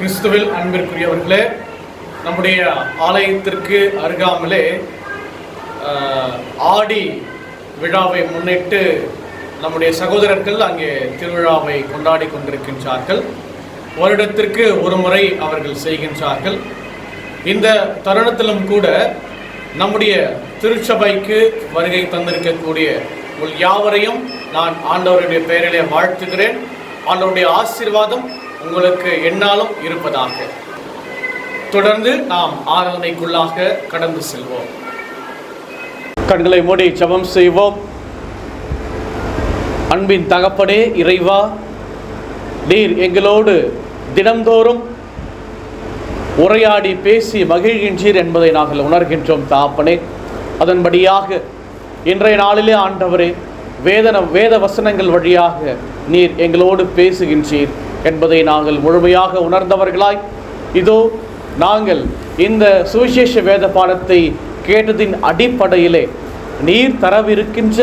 கிறிஸ்துவில் அன்பிற்குரியவர்களே நம்முடைய ஆலயத்திற்கு அருகாமலே ஆடி விழாவை முன்னிட்டு நம்முடைய சகோதரர்கள் அங்கே திருவிழாவை கொண்டாடி கொண்டிருக்கின்றார்கள். வருடத்திற்கு ஒரு முறை அவர்கள் செய்கின்றார்கள். இந்த தருணத்திலும் கூட நம்முடைய திருச்சபைக்கு வருகை தந்திருக்கக்கூடிய உள் யாவரையும் நான் ஆண்டவருடைய பெயரிலே வாழ்த்துகிறேன். ஆண்டவருடைய ஆசீர்வாதம் உங்களுக்கு எண்ணாலும் இருப்பதாக. தொடர்ந்து நாம் ஆராதனைக்குள்ளாக கடந்து செல்வோம். கண்களை மூடி ஜபம் செய்வோம். அன்பின் தகப்பனே இறைவா நீர் எங்களோடு தினந்தோறும் உரையாடி பேசி மகிழ்கின்றீர் என்பதை நாங்கள் உணர்கின்றோம் தாப்பனே. அதன்படியாக இன்றைய நாளிலே ஆண்டவரே வேதன வேத வசனங்கள் வழியாக நீர் எங்களோடு பேசுகின்றீர். என்பதை நாங்கள் முழுமையாக உணர்ந்தவர்களாய் இதோ நாங்கள் இந்த சுவிசேஷ வேத பாடத்தை கேட்டதின் அடிப்படையிலே நீர் தரவிருக்கின்ற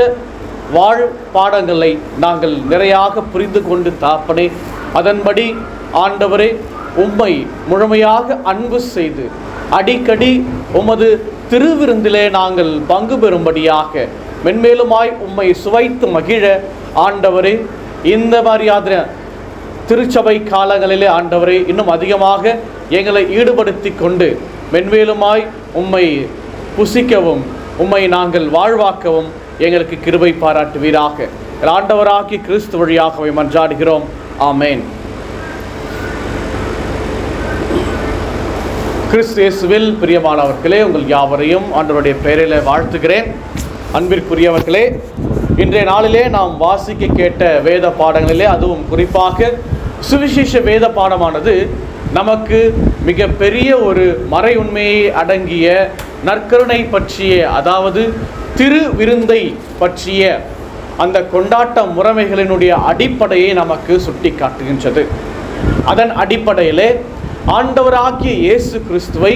வாழ் பாடங்களை நாங்கள் நிறையாக புரிந்து கொண்டு தாப்பனே அதன்படி ஆண்டவரே உம்மை முழுமையாக அன்பு செய்து அடிக்கடி உமது திருவிருந்திலே நாங்கள் பங்கு பெறும்படியாக மென்மேலுமாய் உம்மை சுவைத்து மகிழ ஆண்டவரே இந்த மாதிரியான திருச்சபை காலங்களிலே ஆண்டவரை இன்னும் அதிகமாக எங்களை ஈடுபடுத்தி கொண்டு மென்மேலுமாய் உம்மை புசிக்கவும் உம்மை நாங்கள் வாழ்வாக்கவும் எங்களுக்கு கிருபை பாராட்டுவீராக. ஆண்டவராகி கிறிஸ்து வழியாகவே மன்றாடுகிறோம். ஆமேன். கிறிஸ்து இயேசுவில் பிரியமானவர்களே உங்கள் யாவரையும் ஆண்டவருடைய பெயரில் வாழ்த்துகிறேன். அன்பிற்குரியவர்களே இன்றைய நாளிலே நாம் வாசிக்க கேட்ட வேத பாடங்களிலே அதுவும் குறிப்பாக சுவிசேஷ வேத பாடமானது நமக்கு மிக பெரிய ஒரு மறை உண்மையை அடங்கிய நற்கருணை பற்றிய அதாவது திரு விருந்தை பற்றிய அந்த கொண்டாட்ட முறைமைகளினுடைய அடிப்படையை நமக்கு சுட்டி காட்டுகின்றது அதன் அடிப்படையிலே ஆண்டவராகிய இயேசு கிறிஸ்துவை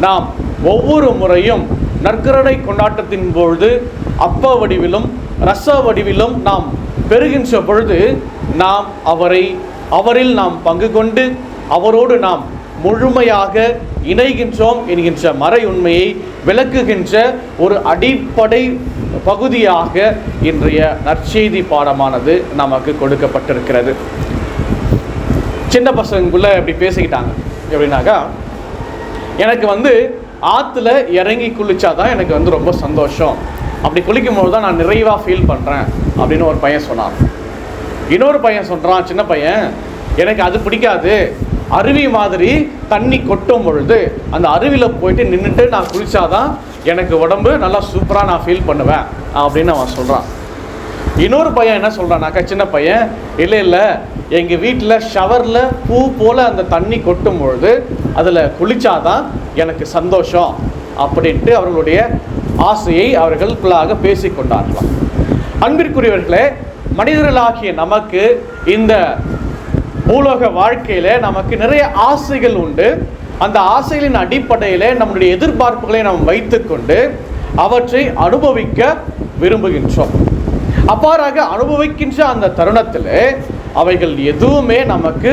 நாம் ஒவ்வொரு முறையும் நற்கருணை கொண்டாட்டத்தின் பொழுது அப்ப வடிவிலும் ரச வடிவிலும் நாம் பெறுகின்ற பொழுது நாம் அவரை அவரில் நாம் பங்கு கொண்டு அவரோடு நாம் முழுமையாக இணைகின்றோம் என்கின்ற மறை உண்மையை விளக்குகின்ற ஒரு அடிப்படை பகுதியாக இன்றைய நற்செய்தி பாடமானது நமக்கு கொடுக்கப்பட்டிருக்கிறது. சின்ன பசங்களுக்குள்ள இப்படி பேசிக்கிட்டாங்க. எப்படின்னாக்கா எனக்கு வந்து ஆற்றுல இறங்கி குளிச்சாதான் எனக்கு வந்து ரொம்ப சந்தோஷம். அப்படி குளிக்கும் போது தான் நான் நிறைவாக ஃபீல் பண்ணுறேன் அப்படின்னு ஒரு பையன் சொன்னான். இன்னொரு பையன் சொல்கிறான் சின்ன பையன் எனக்கு அது பிடிக்காது. அருவி மாதிரி தண்ணி கொட்டும் பொழுது அந்த அருவியில் போயிட்டு நின்றுட்டு நான் குளித்தாதான் எனக்கு உடம்பு நல்லா சூப்பராக நான் ஃபீல் பண்ணுவேன் அப்படின்னு அவன் சொல்கிறான் இன்னொரு பையன் என்ன சொல்கிறானாக்கா சின்ன பையன் இல்லை இல்லை எங்கள் வீட்டில் ஷவரில் பூ போல் அந்த தண்ணி கொட்டும் பொழுது அதில் குளிச்சாதான் எனக்கு சந்தோஷம் அப்படின்ட்டு அவர்களுடைய ஆசையை அவர்களுக்குள்ளாக பேசிக்கொண்டார்களாம். அன்பிற்குரியவர்களே மனிதர்களாகிய நமக்கு இந்த பூலோக வாழ்க்கையில் நமக்கு நிறைய ஆசைகள் உண்டு. அந்த ஆசைகளின் அடிப்படையில் நம்முடைய எதிர்பார்ப்புகளை நாம் வைத்துக்கொண்டு அவற்றை அனுபவிக்க விரும்புகின்றோம். அவ்வாறாக அனுபவிக்கின்ற அந்த தருணத்தில் அவைகள் எதுவுமே நமக்கு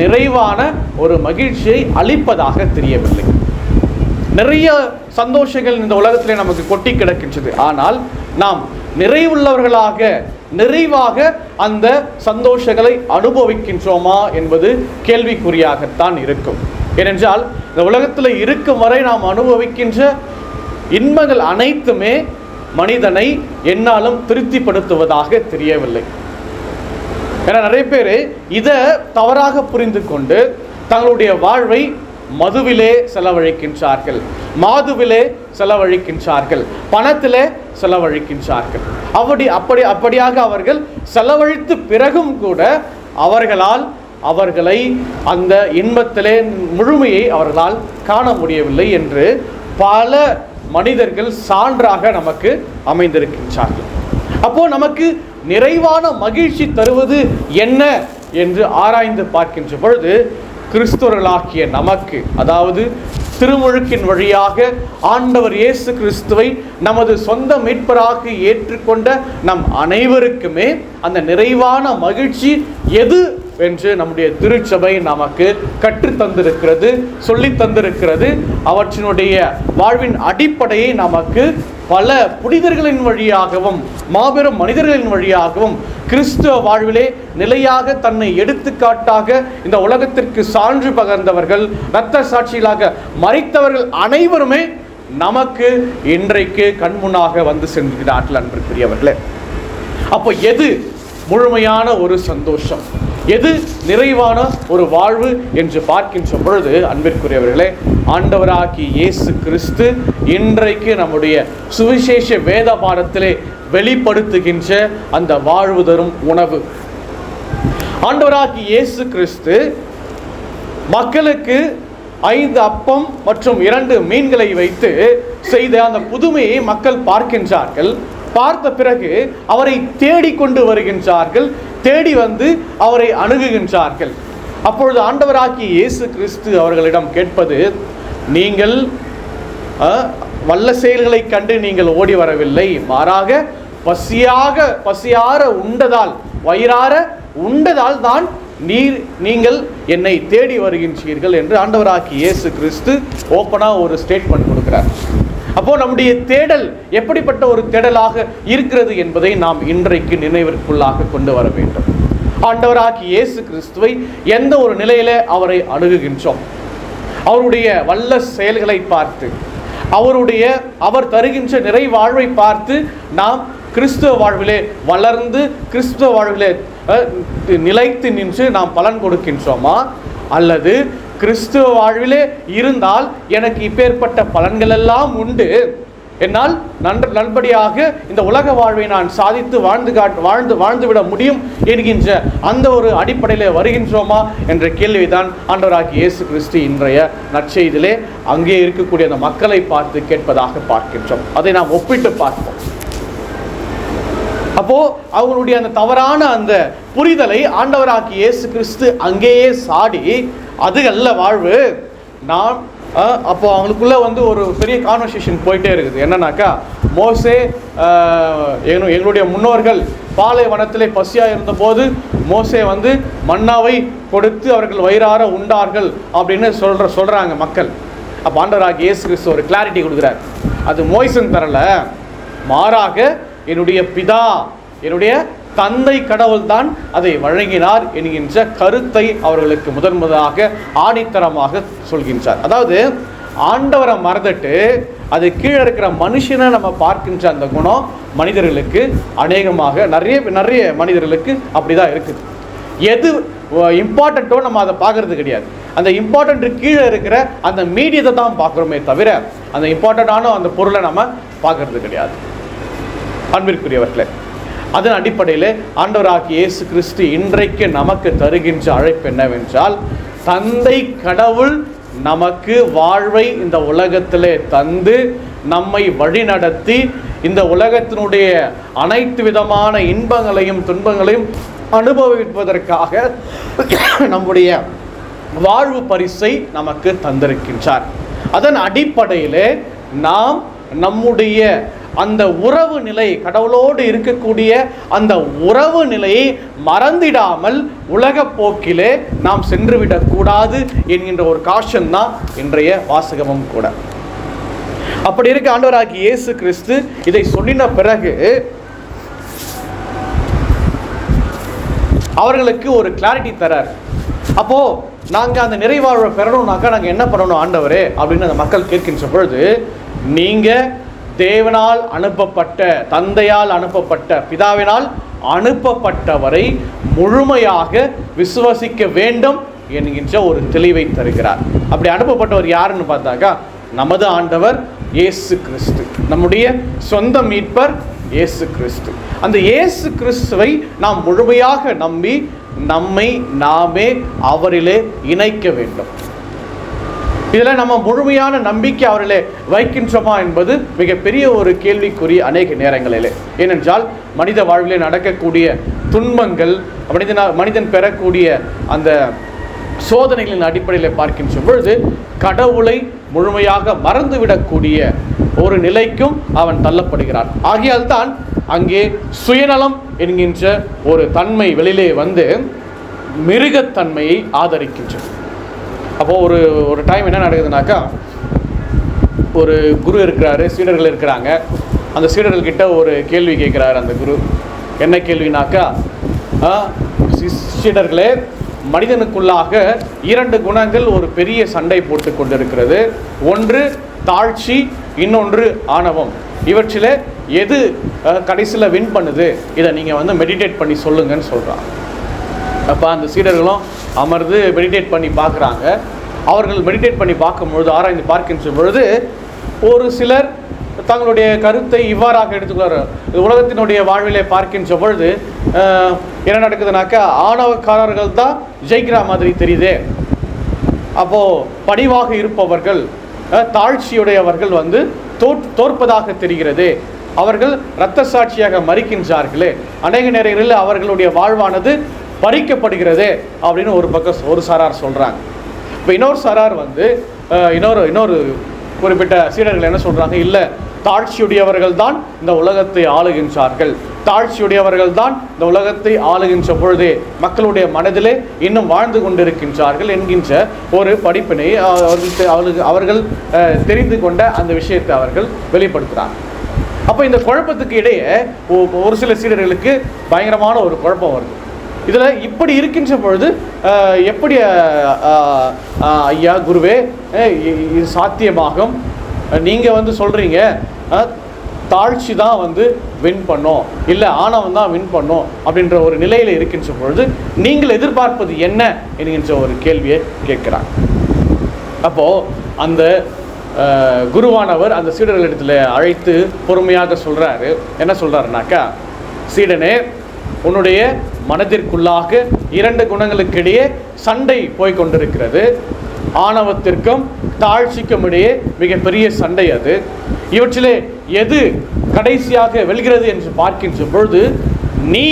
நிறைவான ஒரு மகிழ்ச்சியை அளிப்பதாக தெரியவில்லை. நிறைய சந்தோஷங்கள் இந்த உலகத்திலே நமக்கு கொட்டி கிடக்கின்றது. ஆனால் நாம் நிறைவுள்ளவர்களாக நிறைவாக அந்த சந்தோஷங்களை அனுபவிக்கின்றோமா என்பது கேள்விக்குறியாகத்தான் இருக்கும். ஏனென்றால் இந்த உலகத்தில் இருக்கும் வரை நாம் அனுபவிக்கின்ற இன்பங்கள் அனைத்துமே மனிதனை என்னாலும் திருப்திப்படுத்துவதாக தெரியவில்லை. ஏன்னா நிறைய பேர் இதை தவறாக புரிந்து கொண்டு தங்களுடைய வாழ்வை மதுவிலே செலவழிக்கின்றார்கள். மாதுவிலே செலவழிக்கின்றார்கள். பணத்திலே செலவழிக்கின்றார்கள். அப்படி அப்படி அப்படியாக அவர்கள் செலவழித்து பிறகும் கூட அவர்களால் அவர்களை அந்த இன்பத்திலே முழுமையை அவர்களால் காண முடியவில்லை என்று பல மனிதர்கள் சான்றாக நமக்கு அமைந்திருக்கின்றார்கள். அப்போ நமக்கு நிறைவான மகிழ்ச்சி தருவது என்ன என்று ஆராய்ந்து பார்க்கின்ற பொழுது கிறிஸ்துவர்களாகிய நமக்கு அதாவது திருமுழுக்கின் வழியாக ஆண்டவர் இயேசு கிறிஸ்துவை நமது சொந்த மீட்பராக ஏற்றுக்கொண்ட நம் அனைவருக்குமே அந்த நிறைவான மகிழ்ச்சி எது என்று நம்முடைய திருச்சபை நமக்கு கற்றுத் தந்திருக்கிறது சொல்லி தந்திருக்கிறது. அவற்றினுடைய வாழ்வின் அடிப்படையை நமக்கு பல புனிதர்களின் வழியாகவும் மாபெரும் மனிதர்களின் வழியாகவும் கிறிஸ்துவ வாழ்விலே நிலையாக தன்னை எடுத்துக்காட்டாக இந்த உலகத்திற்கு சான்று பகர்ந்தவர்கள் இரத்த சாட்சிகளாக மறைத்தவர்கள் அனைவருமே நமக்கு இன்றைக்கு கண்முன்னாக வந்து சென்றார்கள் அன்பிற்குரியவர்களே. அப்போ எது முழுமையான ஒரு சந்தோஷம். எது நிறைவான ஒரு வாழ்வு என்று பார்க்கின்ற பொழுது அன்பிற்குரியவர்களே ஆண்டவராகி இயேசு கிறிஸ்து இன்றைக்கு நம்முடைய சுவிசேஷ வேத பாடத்திலே வெளிப்படுத்துகின்ற அந்த வாழ்வு தரும் உணவு. ஆண்டவராகி இயேசு கிறிஸ்து மக்களுக்கு ஐந்து அப்பம் மற்றும் இரண்டு மீன்களை வைத்து செய்த அந்த புதுமையை மக்கள் பார்க்கின்றார்கள். பார்த்த பிறகு அவரை தேடிக்கொண்டு வருகின்றார்கள் தேடி வந்து அவரை அணுகுகின்றார்கள். அப்பொழுது ஆண்டவராகிய இயேசு கிறிஸ்து அவர்களிடம் கேட்பது நீங்கள் வல்ல செயல்களை கண்டு நீங்கள் ஓடி வரவில்லை. மாறாக பசியாக பசியார உண்டதால் வயிறார உண்டதால் தான் நீர் நீங்கள் என்னை தேடி வருகின்றீர்கள் என்று ஆண்டவராகி இயேசு கிறிஸ்து ஓப்பனாக ஒரு ஸ்டேட்மெண்ட் கொடுக்கிறார். அப்போ நம்முடைய தேடல் எப்படிப்பட்ட ஒரு தேடலாக இருக்கிறது என்பதை நாம் இன்றைக்கு நினைவிற்குள்ளாக கொண்டு வர வேண்டும். ஆண்டவராகி இயேசு கிறிஸ்துவை எந்த ஒரு நிலையில அவரை அணுகுகின்றோம்? அவருடைய வல்ல செயல்களை பார்த்து அவருடைய அவர் தருகின்ற நிறை வாழ்வை பார்த்து நாம் கிறிஸ்துவ வாழ்விலே வளர்ந்து கிறிஸ்துவ வாழ்விலே அஹ், நிலைத்து நின்று நாம் பலன் கொடுக்கின்றோமா? அல்லது கிறிஸ்துவ வாழ்விலே இருந்தால் எனக்கு இப்பேற்பட்ட பலன்கள் எல்லாம் உண்டு. என்னால் நன்ற நண்படியாக இந்த உலக வாழ்வை நான் சாதித்து வாழ்ந்து காட் வாழ்ந்து வாழ்ந்துவிட முடியும் என்கின்ற அந்த ஒரு அடிப்படையில் வருகின்றோமா என்ற கேள்விதான் ஆண்டவராகி இயேசு கிறிஸ்து இன்றைய நற்செய்தியிலே அங்கே இருக்கக்கூடிய அந்த மக்களை பார்த்து கேட்பதாக பார்க்கின்றோம். அதை நாம் ஒப்பிட்டு பார்ப்போம். அப்போது அவங்களுடைய அந்த தவறான அந்த புரிதலை ஆண்டவராக்கி இயேசு கிறிஸ்து அங்கேயே சாடி அது அல்ல வாழ்வு. நான் அப்போ அவங்களுக்குள்ளே வந்து ஒரு பெரிய கான்வர்சேஷன் போயிட்டே இருக்குது. என்னன்னாக்கா மோசே அஹ், எங்களுடைய முன்னோர்கள் பாலைவனத்திலே பசியாக இருந்தபோது மோசே வந்து மன்னாவை கொடுத்து அவர்கள் வயிறார உண்டார்கள் அப்படின்னு சொல்கிற சொல்கிறாங்க மக்கள். அப்போ ஆண்டவராக இயேசு கிறிஸ்து ஒரு கிளாரிட்டி கொடுக்குறார். அது மோய்சன் தரல. மாறாக என்னுடைய பிதா என்னுடைய தந்தை கடவுள்தான் அதை வழங்கினார் என்கின்ற கருத்தை அவர்களுக்கு முதன் முதலாக ஆணித்தரமாக சொல்கின்றார். அதாவது ஆண்டவரை மறந்துட்டு அது கீழே இருக்கிற மனுஷனை நம்ம பார்க்கின்ற அந்த குணம் மனிதர்களுக்கு அநேகமாக நிறைய நிறைய மனிதர்களுக்கு அப்படிதான் இருக்குது. எது இம்பார்ட்டண்ட்டோ நம்ம அதை பார்க்கறது கிடையாது. அந்த இம்பார்ட்டண்ட்டு கீழே இருக்கிற அந்த மீடியத்தை தான் பார்க்குறோமே தவிர அந்த இம்பார்ட்டண்ட்டான அந்த பொருளை நம்ம பார்க்கறது கிடையாது. அன்பிற்குரியவர்களே அதன் அடிப்படையில் ஆண்டவராகிய இயேசு கிறிஸ்து இன்றைக்கு நமக்கு தருகின்ற அழைப்பு என்னவென்றால் தந்தை கடவுள் நமக்கு வாழ்வை இந்த உலகத்திலே தந்து நம்மை வழிநடத்தி இந்த உலகத்தினுடைய அனைத்து விதமான இன்பங்களையும் துன்பங்களையும் அனுபவிப்பதற்காக நம்முடைய வாழ்வு பரிசை நமக்கு தந்திருக்கின்றார். அதன் அடிப்படையில் நாம் நம்முடைய அந்த உறவு நிலை கடவுளோடு இருக்கக்கூடிய அந்த உறவு நிலையை மறந்திடாமல் உலக போக்கிலே நாம் சென்றுவிடக்கூடாது என்கின்ற ஒரு காஷன் தான் இன்றைய வாசகமும் கூட. அப்படி இருக்க ஆண்டவராகி இயேசு கிறிஸ்து இதை சொல்லின பிறகு அவர்களுக்கு ஒரு கிளாரிட்டி தரார். அப்போ நாங்கள் அந்த நிறைவாழ்வை பெறணும்னாக்கா நாங்கள் என்ன பண்ணணும் ஆண்டவரே? அப்படின்னு அந்த மக்கள் கேட்கின்ற பொழுது நீங்கள் தேவனால் அனுப்பப்பட்ட தந்தையால் அனுப்பப்பட்ட பிதாவினால் அனுப்பப்பட்டவரை முழுமையாக விசுவசிக்க வேண்டும் என்கின்ற ஒரு தெளிவை தருகிறார். அப்படி அனுப்பப்பட்டவர் யாருன்னு பார்த்தாக்கா நமது ஆண்டவர் இயேசு கிறிஸ்து நம்முடைய சொந்த மீட்பர் இயேசு கிறிஸ்து. அந்த இயேசு கிறிஸ்துவை நாம் முழுமையாக நம்பி நம்மை நாமே அவரிலே இணைக்க வேண்டும். இதில் நம்ம முழுமையான நம்பிக்கை அவர்களே வைக்கின்றோமா என்பது மிகப்பெரிய ஒரு கேள்விக்குரிய அநேக நேரங்களிலே. ஏனென்றால் மனித வாழ்விலே நடக்கக்கூடிய துன்பங்கள் மனிதனா மனிதன் பெறக்கூடிய அந்த சோதனைகளின் அடிப்படையில் பார்க்கின்ற பொழுது கடவுளை முழுமையாக மறந்துவிடக்கூடிய ஒரு நிலைக்கும் அவன் தள்ளப்படுகிறான். ஆகையால் தான் அங்கே சுயநலம் என்கின்ற ஒரு தன்மை வெளியிலே வந்து மிருகத்தன்மையை ஆதரிக்கின்றது. அப்போது ஒரு ஒரு டைம் என்ன நடக்குதுனாக்கா ஒரு குரு இருக்கிறாரு சீடர்கள் இருக்கிறாங்க. அந்த சீடர்கள்கிட்ட ஒரு கேள்வி கேட்குறாரு அந்த குரு. என்ன கேள்வினாக்கா சீடர்களே மனிதனுக்குள்ளாக இரண்டு குணங்கள் ஒரு பெரிய சண்டை போட்டு கொண்டிருக்கிறது. ஒன்று தாழ்ச்சி இன்னொன்று ஆணவம். இவற்றில் எது கடைசியில் வின் பண்ணுது? இதை நீங்கள் வந்து மெடிடேட் பண்ணி சொல்லுங்கன்னு சொல்கிறான் அப்போ அந்த சீடர்களும் அமர்ந்து மெடிடேட் பண்ணி பார்க்குறாங்க. அவர்கள் மெடிடேட் பண்ணி பார்க்கும் பொழுது ஆராய்ந்து பார்க்கின்ற பொழுது ஒரு சிலர் தங்களுடைய கருத்தை இவ்வாறாக எடுத்துக்கிறார் உலகத்தினுடைய வாழ்விலை பார்க்கின்ற பொழுது என்ன நடக்குதுனாக்கா ஆணவக்காரர்கள் தான் ஜெயிக்கிற மாதிரி தெரியுதே. அப்போது பணிவாக இருப்பவர்கள் தாழ்ச்சியுடையவர்கள் வந்து தோற் தோற்பதாக தெரிகிறது. அவர்கள் இரத்த சாட்சியாக மறிக்கின்றார்களே அநேக நேரங்களில் அவர்களுடைய வாழ்வானது பறிக்கப்படுகிறது அப்படின்னு ஒரு பக்கம் ஒரு சாரார் சொல்கிறாங்க இப்போ இன்னொரு சாரார் வந்து இன்னொரு இன்னொரு குறிப்பிட்ட சீடர்கள் என்ன சொல்கிறாங்க இல்லை தாழ்ச்சியுடையவர்கள் தான் இந்த உலகத்தை ஆளுகின்றார்கள். தாழ்ச்சியுடையவர்கள் தான் இந்த உலகத்தை ஆளுகின்ற பொழுதே மக்களுடைய மனதிலே இன்னும் வாழ்ந்து கொண்டிருக்கின்றார்கள் என்கின்ற ஒரு படிப்பினை அவர்கள் அவர்களுக்கு அவர்கள் தெரிந்து கொண்ட அந்த விஷயத்தை அவர்கள் வெளிப்படுத்துகிறாங்க அப்போ இந்த குழப்பத்துக்கு இடையே ஒரு சில சீடர்களுக்கு பயங்கரமான ஒரு குழப்பம் வருது. இதில் இப்படி இருக்கின்ற பொழுது எப்படி ஐயா குருவே இ- இது சாத்தியமாகும். நீங்கள் வந்து சொல்கிறீங்க தாழ்ச்சி தான் வந்து வின் பண்ணும். இல்லை ஆணவம் தான் வின் பண்ணும் அப்படின்ற ஒரு நிலையில் இருக்கின்ற பொழுது நீங்கள் எதிர்பார்ப்பது என்ன என்கின்ற ஒரு கேள்வியை கேட்குறாங்க அப்போது அந்த குருவானவர் அந்த சீடர்களிடத்தில் அழைத்து பொறுமையாக சொல்கிறாரு என்ன சொல்கிறாருனாக்கா சீடனே உன்னுடைய மனதிற்குள்ளாக இரண்டு குணங்களுக்கிடையே சண்டை போய் கொண்டிருக்கிறது ஆணவத்திற்கும் தாழ்ச்சிக்கும் இடையே மிகப்பெரிய சண்டை அது. இவற்றிலே எது கடைசியாக வெல்கிறது என்று பார்க்கின்ற பொழுது நீ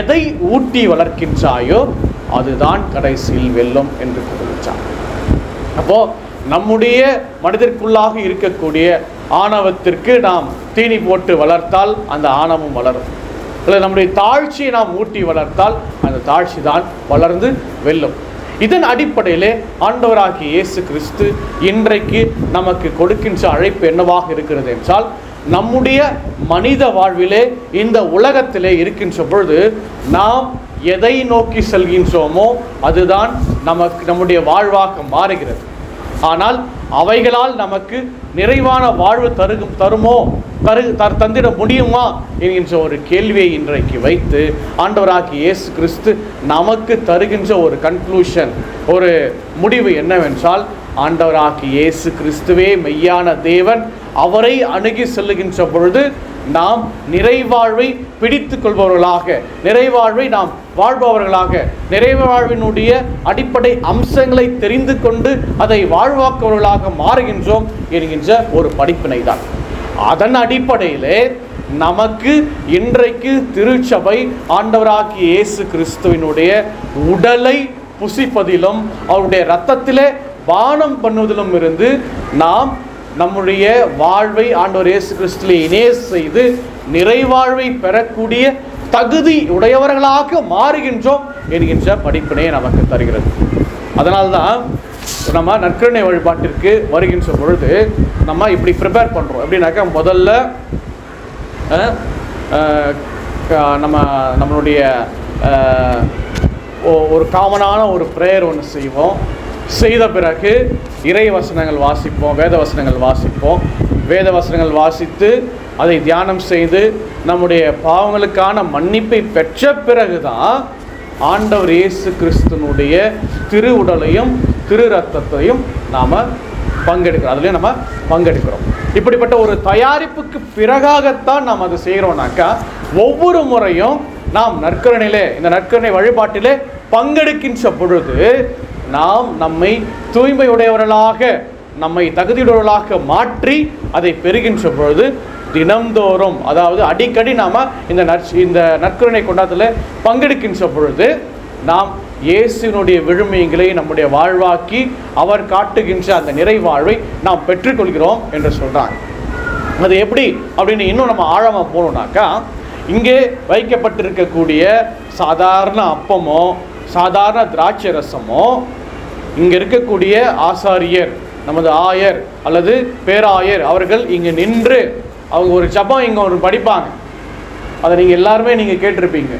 எதை ஊட்டி வளர்க்கின்றாயோ அதுதான் கடைசியில் வெல்லும் என்று கூறிச்சான் அப்போ நம்முடைய மனதிற்குள்ளாக இருக்கக்கூடிய ஆணவத்திற்கு நாம் தீனி போட்டு வளர்த்தால் அந்த ஆணவம் வளரும். இல்லை நம்முடைய தாழ்ச்சியை நாம் ஊட்டி வளர்த்தால் அந்த தாழ்ச்சி தான் வளர்ந்து வெல்லும். இதன் அடிப்படையிலே ஆண்டவராகிய இயேசு கிறிஸ்து இன்றைக்கு நமக்கு கொடுக்கின்ற அழைப்பு என்னவாக இருக்கிறது என்றால் நம்முடைய மனித வாழ்விலே இந்த உலகத்திலே இருக்கின்ற பொழுது நாம் எதை நோக்கி செல்கின்றோமோ அதுதான் நமக்கு நம்முடைய வாழ்வாக மாறுகிறது. ஆனால் அவைகளால் நமக்கு நிறைவான வாழ்வு தருகும் தருமோ தரு தர் தந்திட முடியுமா என்கின்ற ஒரு கேள்வியை இன்றைக்கு வைத்து ஆண்டவராகி இயேசு கிறிஸ்து நமக்கு தருகின்ற ஒரு கன்க்ளூஷன் ஒரு முடிவு என்னவென்றால் ஆண்டவராகி இயேசு கிறிஸ்துவே மெய்யான தேவன் அவரை அணுகி செல்லுகின்ற பொழுது நாம் நிறைவாழ்வை பிடித்து கொள்பவர்களாக நிறைவாழ்வை நாம் வாழ்பவர்களாக நிறைவாழ்வினுடைய அடிப்படை அம்சங்களை தெரிந்து கொண்டு அதை வாழ்வாக்குவர்களாக மாறுகின்றோம் என்கின்ற ஒரு படிப்பினை தான் அதன் அடிப்படையிலே நமக்கு இன்றைக்கு திருச்சபை ஆண்டவராகி இயேசு கிறிஸ்துவினுடைய உடலை புசிப்பதிலும் அவருடைய ரத்தத்திலே பானம் பண்ணுவதிலும் இருந்து நாம் நம்முடைய வாழ்வை ஆண்டவர் இயேசு கிறிஸ்துவை இணைய செய்து நிறைவாழ்வை பெறக்கூடிய தகுதி உடையவர்களாக மாறுகின்றோம் என்கின்ற படிப்பினை நமக்கு தருகிறது. அதனால்தான் நம்ம நற்கருணை வழிபாட்டிற்கு வருகின்ற பொழுது நம்ம இப்படி ப்ரிப்பேர் பண்ணுறோம் எப்படின்னாக்கா முதல்ல நம்ம நம்மளுடைய ஒரு காமனான ஒரு ப்ரேயர் ஒன்று செய்வோம். செய்த பிறகு இறை வசனங்கள் வாசிப்போம் வேத வசனங்கள் வாசிப்போம். வேத வசனங்கள் வாசித்து அதை தியானம் செய்து நம்முடைய பாவங்களுக்கான மன்னிப்பை பெற்ற பிறகு தான் ஆண்டவர் இயேசு கிறிஸ்துனுடைய திரு உடலையும் திரு ரத்தத்தையும் நாம் பங்கெடுக்கிறோம். அதுலேயும் நம்ம பங்கெடுக்கிறோம். இப்படிப்பட்ட ஒரு தயாரிப்புக்கு பிறகாகத்தான் நாம் அதை செய்கிறோம்னாக்கா ஒவ்வொரு முறையும் நாம் நற்கரணிலே இந்த நற்கரணை வழிபாட்டிலே பங்கெடுக்கின்ற பொழுது நாம் நம்மை தூய்மையுடையவர்களாக நம்மை தகுதியுடையவர்களாக மாற்றி அதை பெறுகின்ற பொழுது தினம்தோறும் அதாவது அடிக்கடி நாம் இந்த நற் இந்த நற்கருணை கொண்டாட்டத்தில் பங்கெடுக்கின்ற பொழுது நாம் இயேசுனுடைய விழுமையங்களை நம்முடைய வாழ்வாக்கி அவர் காட்டுகின்ற அந்த நிறைவாழ்வை நாம் பெற்றுக்கொள்கிறோம் என்று சொல்கிறாங்க அது எப்படி? அப்படின்னு இன்னும் நம்ம ஆழமாக போகணுன்னாக்கா இங்கே வைக்கப்பட்டிருக்கக்கூடிய சாதாரண அப்பமோ சாதாரண திராட்சை ரசமோ இங்கே இருக்கக்கூடிய ஆசாரியர் நமது ஆயர் அல்லது பேராயர் அவர்கள் இங்கு நின்று அவங்க ஒரு ஜபம் இங்கே ஒரு படிப்பாங்க. அதை நீங்கள் எல்லாருமே நீங்கள் கேட்டிருப்பீங்க.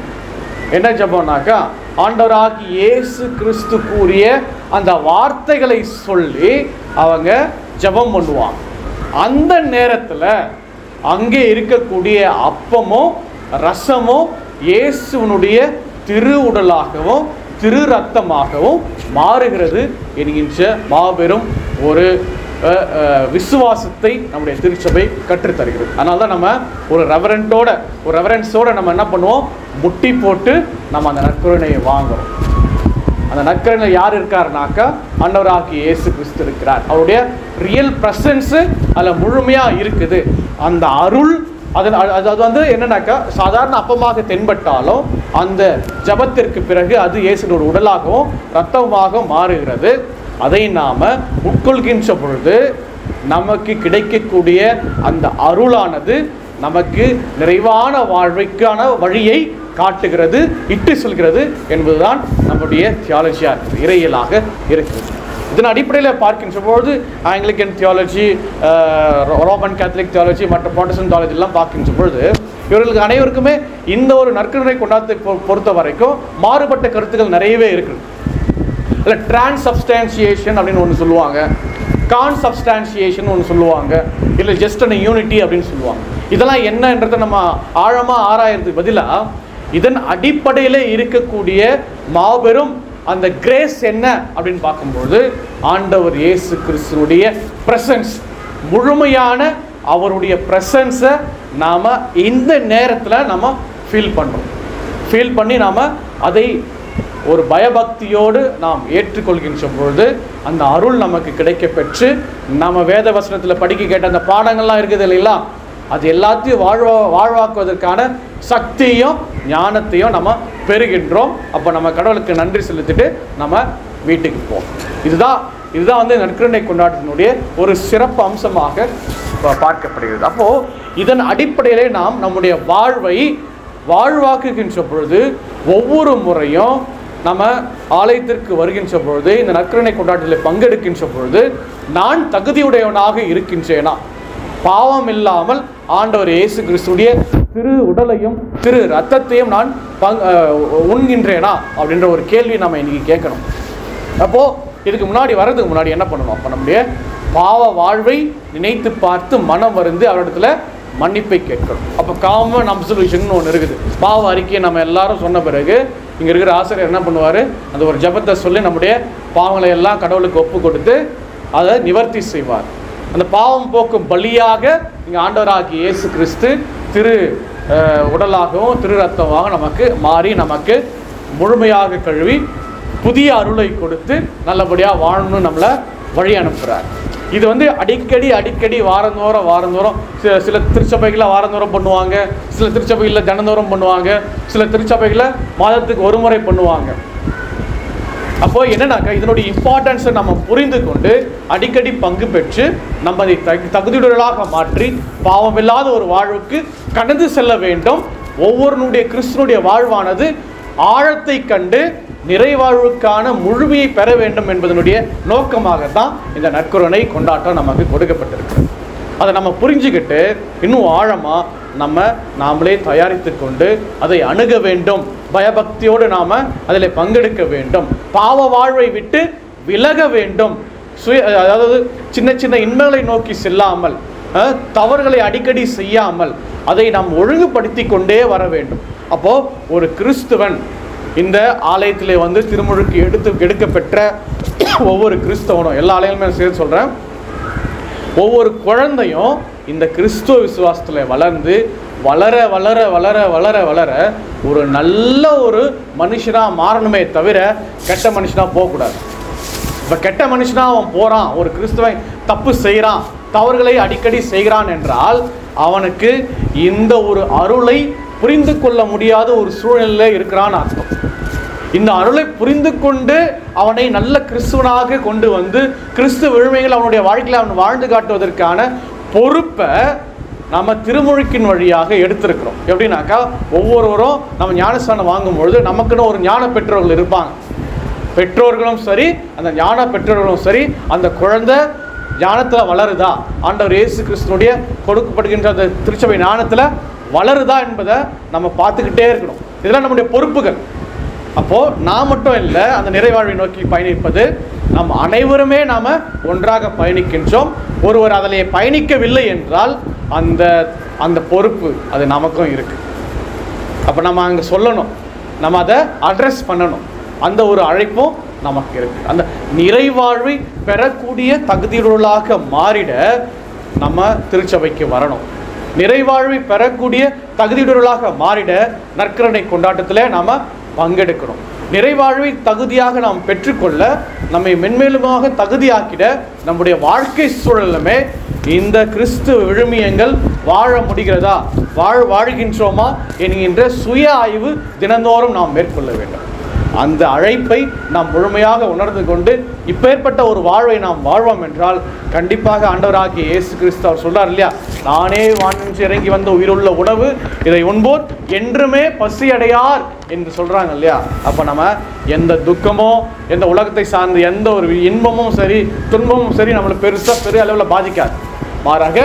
என்ன ஜபம்னாக்கா ஆண்டவராகி இயேசு கிறிஸ்து கூறிய அந்த வார்த்தைகளை சொல்லி அவங்க ஜெபம் பண்ணுவாங்க. அந்த நேரத்தில் அங்கே இருக்கக்கூடிய அப்பமும் ரசமும் இயேசுவனுடைய திரு உடலாகவும் திரு ரத்தமாகவும் மாறுகிறது. என்கின்ற மாபெரும் ஒரு விசுவாசத்தை நம்முடைய திருச்சபை கற்றுத்தருகிறது. அதனால தான் நம்ம ஒரு ரெவரண்டோட ஒரு ரெவரன்ஸோட நம்ம என்ன பண்ணுவோம்? முட்டி போட்டு நம்ம அந்த நற்கருணையை வாங்குறோம். அந்த நற்கருணை யார் இருக்காருனாக்கா அன்னவராகி இயேசு கிறிஸ்து இருக்கிறார். அவருடைய ரியல் ப்ரெசன்ஸு அதில் முழுமையாக இருக்குது. அந்த அருள் அது அது அது வந்து என்னன்னாக்கா சாதாரண அப்பமாக தென்பட்டாலும் அந்த ஜபத்திற்கு பிறகு அது இயேசுனோட உடலாகவும் இரத்தமாக மாறுகிறது. அதை நாம் உட்கொள்கின்ற பொழுது நமக்கு கிடைக்கக்கூடிய அந்த அருளானது நமக்கு நிறைவான வாழ்வைக்கான வழியை காட்டுகிறது இட்டு செல்கிறது என்பதுதான் நம்முடைய தியாலஜியாக இருக்குது இருக்கிறது. இதன் அடிப்படையில் பார்க்கின்ற பொழுது Anglican theology Roman Catholic theology மற்ற பாண்டசன் தியாலஜிலாம் பார்க்கின்ற பொழுது இவர்களுக்கு அனைவருக்குமே இந்த ஒரு நற்கருணை கொண்டாட்டத்தை பொ- பொறுத்த வரைக்கும் மாறுபட்ட கருத்துக்கள் நிறையவே இருக்குது. இல்லை டிரான்சப்ஸ்டான்சியேஷன் அப்படின்னு ஒன்று சொல்லுவாங்க. கான் சப்ஸ்டான்சியேஷன் ஒன்று சொல்லுவாங்க. இல்லை ஜஸ்ட் அன் யூனிட்டி அப்படின்னு சொல்லுவாங்க. இதெல்லாம் என்னன்றதை நம்ம ஆழமாக ஆராயறதுக்கு பதிலாக இதன் அடிப்படையில் இருக்கக்கூடிய மாபெரும் அந்த கிரேஸ் என்ன அப்படின்னு பார்க்கும்போது ஆண்டவர் இயேசு கிறிஸ்துனுடைய பிரசன்ஸ் முழுமையான அவருடைய ப்ரெசன்ஸை நாம் இந்த நேரத்தில் நம்ம ஃபீல் பண்ணுறோம் ஃபீல் பண்ணி நாம் அதை ஒரு பயபக்தியோடு நாம் ஏற்றுக்கொள்கின்ற பொழுது அந்த அருள் நமக்கு கிடைக்க பெற்று நம்ம வேத வசனத்தில் படிக்க கேட்ட அந்த பாடங்கள்லாம் இருக்குது இல்லைங்களா? அது எல்லாத்தையும் வாழ்வா வாழ்வாக்குவதற்கான சக்தியும் ஞானத்தையும் நம்ம பெறுகின்றோம். அப்போ நம்ம கடவுளுக்கு நன்றி செலுத்திட்டு நம்ம வீட்டுக்கு போவோம். இதுதான் இதுதான் வந்து நற்கருணை கொண்டாட்டத்தினுடைய ஒரு சிறப்பு அம்சமாக பார்க்கப்படுகிறது. அப்போது இதன் அடிப்படையிலே நாம் நம்முடைய வாழ்வை வாழ்வாக்குகின்ற பொழுது ஒவ்வொரு முறையும் நம்ம ஆலயத்திற்கு வருகின்ற பொழுது இந்த நற்கரணை கொண்டாட்டத்தில் பங்கெடுக்கின்ற பொழுது நான் தகுதியுடையவனாக இருக்கின்றேனா? பாவம் இல்லாமல் ஆண்டவர் இயேசு கிறிஸ்துடைய திரு உடலையும் திரு ரத்தத்தையும் நான் பங் உண்கின்றேனா? அப்படின்ற ஒரு கேள்வி நம்ம இன்னைக்கு கேட்கணும். அப்போ இதுக்கு முன்னாடி வர்றதுக்கு முன்னாடி என்ன பண்ணணும்? அப்போ நம்முடைய பாவ வாழ்வை நினைத்து பார்த்து மனம் வருந்து அவரிடத்துல மன்னிப்பை கேட்கணும். அப்போ காமன் அப்சர்வேஷன் ஒன்று இருக்குது. பாவ அறிக்கையை நம்ம எல்லாரும் சொன்ன பிறகு இங்கே இருக்கிற ஆசிரியர் என்ன பண்ணுவார்? அந்த ஒரு ஜெபத்தை சொல்லி நம்முடைய பாவங்களை எல்லாம் கடவுளுக்கு ஒப்பு கொடுத்து அதை நிவர்த்தி செய்வார். அந்த பாவம் போக்கும் பலியாக இங்கே ஆண்டவராகி இயேசு கிறிஸ்து திரு உடலாகவும் திரு ரத்தமாக நமக்கு மாறி நமக்கு முழுமையாக கழுவி புதிய அருளை கொடுத்து நல்லபடியாக வாழணும்னு நம்மளை வழி அனுப்புகிறார் இது வந்து அடிக்கடி அடிக்கடி வாரந்தோறும் வாரந்தோறும் சில சில திருச்சபைகளை வாரந்தோறும் பண்ணுவாங்க சில திருச்சபைகளில் தினந்தோறும் பண்ணுவாங்க சில திருச்சபைகளை மாதத்துக்கு ஒரு முறை பண்ணுவாங்க. அப்போ என்னன்னாக்கா இதனுடைய இம்பார்ட்டன்ஸை நம்ம புரிந்து கொண்டு அடிக்கடி பங்கு பெற்று நம்ம அதை தகு தகுதியுடலாக மாற்றி பாவமில்லாத ஒரு வாழ்வுக்கு கடந்து செல்ல வேண்டும். ஒவ்வொருனுடைய கிறிஸ்தனுடைய வாழ்வானது ஆழத்தை கண்டு நிறைவாழ்வுக்கான முழுமையை பெற வேண்டும் என்பதனுடைய நோக்கமாகத்தான் இந்த நற்கருணை கொண்டாட்டம் நமக்கு கொடுக்கப்பட்டிருக்கிறது. அதை நம்ம புரிஞ்சுக்கிட்டு இன்னும் ஆழமாக நம்ம நாமளே தயாரித்து கொண்டு அதை அணுக வேண்டும். பயபக்தியோடு நாம் அதில் பங்கெடுக்க வேண்டும். பாவ வாழ்வை விட்டு விலக வேண்டும். சுய அதாவது சின்ன சின்ன இன்மைகளை நோக்கி செல்லாமல் தவறுகளை அடிக்கடி செய்யாமல் அதை நாம் ஒழுங்குபடுத்தி கொண்டே வர வேண்டும். அப்போது ஒரு கிறிஸ்துவன் இந்த ஆலயத்தில் வந்து திருமுழுக்கு எடுத்து எடுக்கப்பெற்ற ஒவ்வொரு கிறிஸ்தவனும் எல்லா ஆலயங்களுமே சேர்த்து சொல்கிறேன் ஒவ்வொரு குழந்தையும் இந்த கிறிஸ்துவ விசுவாசத்தில் வளர்ந்து வளர வளர வளர வளர வளர ஒரு நல்ல ஒரு மனுஷனாக மாறணுமே தவிர கெட்ட மனுஷனாக போகக்கூடாது. இப்போ கெட்ட மனுஷனாக அவன் போகிறான் ஒரு கிறிஸ்துவன் தப்பு செய்கிறான் தவறுகளை அடிக்கடி செய்கிறான் என்றால் அவனுக்கு இந்த ஒரு அருளை புரிந்து கொள்ள முடியாத ஒரு சூழ்நிலையில் இருக்கிறான்னு அர்த்தம் இந்த அருளை புரிந்து கொண்டு அவனை நல்ல கிறிஸ்துவனாக கொண்டு வந்து கிறிஸ்து விழுமைகள் அவனுடைய வாழ்க்கையில் அவன் வாழ்ந்து காட்டுவதற்கான பொறுப்பை நம்ம திருமுழுக்கின் வழியாக எடுத்திருக்கிறோம். எப்படின்னாக்கா ஒவ்வொருவரும் நம்ம ஞானஸ்தானம் வாங்கும் பொழுது நமக்குன்னு ஒரு ஞான பெற்றோர்கள் இருப்பாங்க. பெற்றோர்களும் சரி அந்த ஞான பெற்றோர்களும் சரி அந்த குழந்தை ஞானத்தில் வளருதா? ஆண்டவர் இயேசு கிறிஸ்துனுடைய கொடுக்கப்படுகின்ற அந்த திருச்சபை ஞானத்தில் வளருதா என்பதை நம்ம பார்த்துக்கிட்டே இருக்கணும். இதெல்லாம் நம்முடைய பொறுப்புகள். அப்போது நான் மட்டும் இல்லை அந்த நிறைவாழ்வை நோக்கி பயணிப்பது நாம் அனைவருமே நாம் ஒன்றாக பயணிக்கின்றோம். ஒருவர் அதிலே பயணிக்கவில்லை என்றால் அந்த அந்த பொறுப்பு அது நமக்கும் இருக்குது அப்போ நம்ம அங்கே சொல்லணும். நம்ம அதை அட்ரஸ் பண்ணணும். அந்த ஒரு அழைப்பும் நமக்கு இருக்குது அந்த நிறைவாழ்வை பெறக்கூடிய தகுதியுள்ளாக மாறிட நம்ம திருச்சபைக்கு வரணும். நிறைவாழ்வை பெறக்கூடிய தகுதியுள்ளவர்களாக மாறிட நற்கரணை கொண்டாட்டத்தில் நாம் பங்கெடுக்கணும் நிறைவாழ்வை தகுதியாக நாம் பெற்றுக்கொள்ள நம்மை மென்மேலுமாக தகுதியாக்கிட நம்முடைய வாழ்க்கை சூழலுமே இந்த கிறிஸ்து விழுமியங்கள் வாழ முடிகிறதா? வாழ் வாழ்கின்றோமா? என்கின்ற சுய ஆய்வு தினந்தோறும் நாம் மேற்கொள்ள வேண்டும். அந்த அழைப்பை நாம் முழுமையாக உணர்ந்து கொண்டு இப்பேற்பட்ட ஒரு வாழ்வை நாம் வாழ்வோம் என்றால் கண்டிப்பாக ஆண்டவராகிய இயேசு கிறிஸ்து அவர் சொல்றார் இல்லையா? நானே வானின்று இறங்கி வந்த உயிருள்ள உணவு இதை உண்போர் என்றுமே பசி அடையார் என்று சொல்றாங்க இல்லையா? அப்போ நம்ம எந்த துக்கமோ எந்த உலகத்தை சார்ந்த எந்த ஒரு இன்பமும் சரி துன்பமும் சரி நம்மளை பெருசாக பெரிய அளவில் பாதிக்காது. மாறாக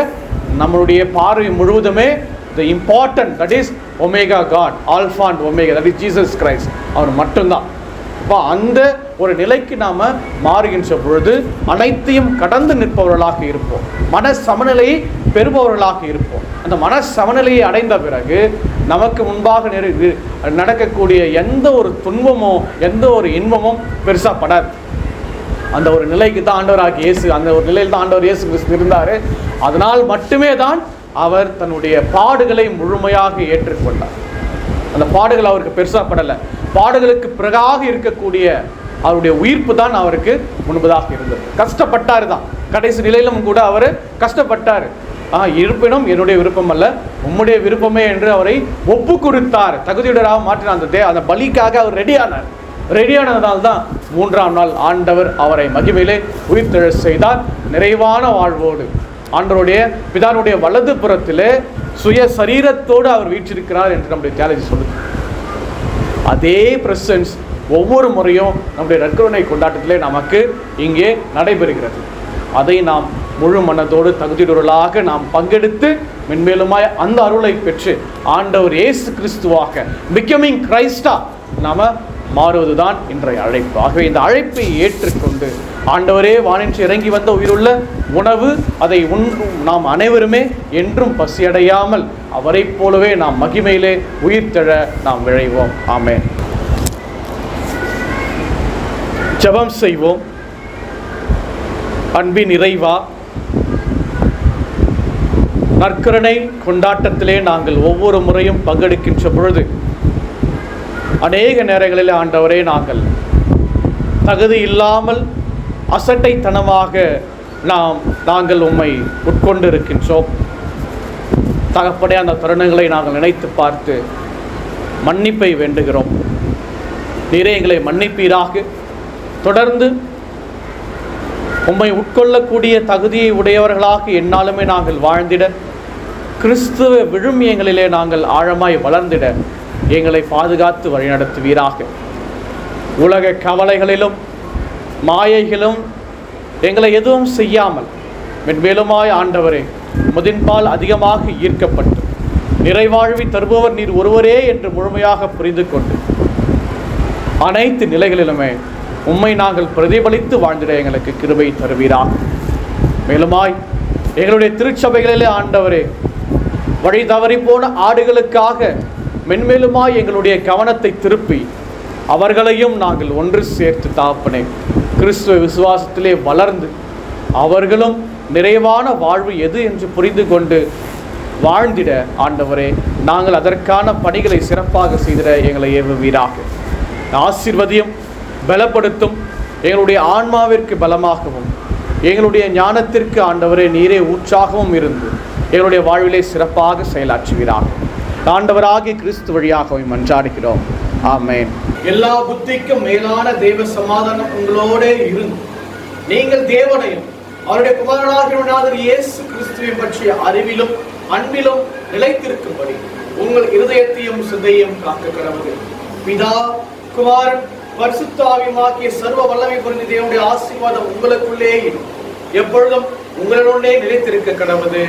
நம்மளுடைய பார்வை முழுவதுமே the important that is omega God alpha and omega that is Jesus Christ அவர் மட்டும்தான். இப்போ அந்த ஒரு நிலைக்கு நாம் மாறுகின்ற பொழுது அனைத்தையும் கடந்து நிற்பவர்களாக இருப்போம். மன சமநிலையை பெறுபவர்களாக இருப்போம். அந்த மன சமநிலையை அடைந்த பிறகு நமக்கு முன்பாக நெரு நடக்கக்கூடிய எந்த ஒரு துன்பமோ எந்த ஒரு இன்பமும் பெருசாக படாது. அந்த ஒரு நிலைக்கு தான் ஆண்டவராக இயேசு அந்த ஒரு நிலையில் தான் ஆண்டவர் இயேசு கிறிஸ்து இருந்தார். அதனால் மட்டுமே தான் அவர் தன்னுடைய பாடுகளை முழுமையாக ஏற்றுக்கொண்டார். அந்த பாடுகள் அவருக்கு பெருசாக படலை. பாடுகளுக்கு பிறகாக இருக்கக்கூடிய அவருடைய உயிர்ப்பு தான் அவருக்கு முன்பதாக இருந்தது. கஷ்டப்பட்டார் தான். கடைசி நிலையிலும் கூட அவர் கஷ்டப்பட்டார். ஆ இருப்பினும் என்னுடைய விருப்பம் அல்ல. உம்முடைய விருப்பமே என்று அவரை ஒப்பு கொடுத்தார் தகுதியுடராக மாற்றினார் அந்த தே அந்த பலிக்காக அவர் ரெடியானார் ரெடியானதால் தான் மூன்றாம் நாள் ஆண்டவர் அவரை மகிமையிலே உயிர்த்தெழ செய்தார். நிறைவான வாழ்வோடு. ஆண்டவருடைய பிதானுடைய வலது புறத்தில் சுய சரீரத்தோடு அவர் வீற்றிருக்கிறார் என்று நம்முடைய தியாலஜி சொல்லுது. அதே பிரசன்ஸ் ஒவ்வொரு முறையும் நம்முடைய நற்கருணை கொண்டாட்டத்திலே நமக்கு இங்கே நடைபெறுகிறது. அதை நாம் முழு மனதோடு தகுதியுடலாக நாம் பங்கெடுத்து மென்மேலுமாய் அந்த அருளை பெற்று ஆண்டவர் இயேசு கிறிஸ்துவாக பிகமிங் கிரைஸ்டா நாம மாறுவதுதான் இன்றைய அழைப்பு. ஆகவே இந்த அழைப்பை ஏற்றுக்கொண்டு ஆண்டவரே வானின்று இறங்கி வந்த உயிருள்ள உணவு அதை உண்ணும் நாம் அனைவருமே என்றும் பசியடையாமல் அவரைப் போலவே நாம் மகிமையிலே உயிர்த்தெழ நாம் விழைவோம். ஆமே ஜெபம் செய்வோம். அன்பின் இறைவா நற்கருணை கொண்டாட்டத்திலே நாங்கள் ஒவ்வொரு முறையும் பங்கெடுக்கின்ற பொழுது அநேக நேரங்களில் ஆண்டவரே நாங்கள் தகுதி இல்லாமல் அசட்டைத்தனமாக நாம் நாங்கள் உம்மை உட்கொண்டு இருக்கின்றோம் தகப்படே அந்த தருணங்களை நாங்கள் நினைத்து பார்த்து மன்னிப்பை வேண்டுகிறோம். நீரே எங்களை மன்னிப்பீராக. தொடர்ந்து உம்மை உட்கொள்ளக்கூடிய தகுதியை உடையவர்களாக என்னாலுமே நாங்கள் வாழ்ந்திட கிறிஸ்துவ விழுமியங்களிலே நாங்கள் ஆழமாய் வளர்ந்திட எங்களை பாதுகாத்து வழிநடத்துவீராக. உலக கவலைகளிலும் மாயைகளும் எங்களை எதுவும் செய்யாமல் மென்மேலுமாய் ஆண்டவரே முதின்பால் அதிகமாக ஈர்க்கப்பட்டு நிறைவாழ்வி தருபவர் நீர் ஒருவரே என்று முழுமையாக புரிந்து கொண்டு அனைத்து நிலைகளிலுமே உம்மை நாங்கள் பிரதிபலித்து வாழ்ந்திட எங்களுக்கு கிருபை தருவீராக. மேலுமாய் எங்களுடைய திருச்சபைகளிலே ஆண்டவரே வழி தவறி போன ஆடுகளுக்காக மென்மேலுமாய் எங்களுடைய கவனத்தை திருப்பி அவர்களையும் நாங்கள் ஒன்று சேர்த்து தாப்பனே கிறிஸ்துவ விசுவாசத்திலே வளர்ந்து அவர்களும் நிறைவான வாழ்வு எது என்று புரிந்து கொண்டு வாழ்ந்திட ஆண்டவரே நாங்கள் அதற்கான பணிகளை சிறப்பாக செய்திட எங்களை ஏவுவீராக. ஆசிர்வதியும் பலப்படுத்தும் எங்களுடைய ஆன்மாவிற்கு பலமாகவும் எங்களுடைய ஞானத்திற்கு ஆண்டவரே நீரே ஊற்றாகவும் இருந்து எங்களுடைய வாழ்விலே சிறப்பாக செயலாற்றுகிறார்கள் ஆண்டவராகிய கிறிஸ்து வழியாக மன்றாடுகிறோம். ஆமேன். எல்லா புத்திக்கும் மேலான தெய்வ சமாதானம் உங்களோட இருந்து. நீங்கள் தேவனையும் அவருடைய குமாரனாகிய இயேசு கிறிஸ்துவை பற்றிய அறிவிலும் அன்பிலும் நிலைத்திருக்கும்படி உங்கள் இருதயத்தையும் சிந்தையும் காக்க கடவுள். பிதா குமாரன் பரிசுத்தாவியமாக்கிய சர்வ வல்லமை புரிந்த தேவனுடைய ஆசீர்வாதம் உங்களுக்குள்ளே எப்பொழுதும் உங்களுடனே நிலைத்திருக்க கடவுது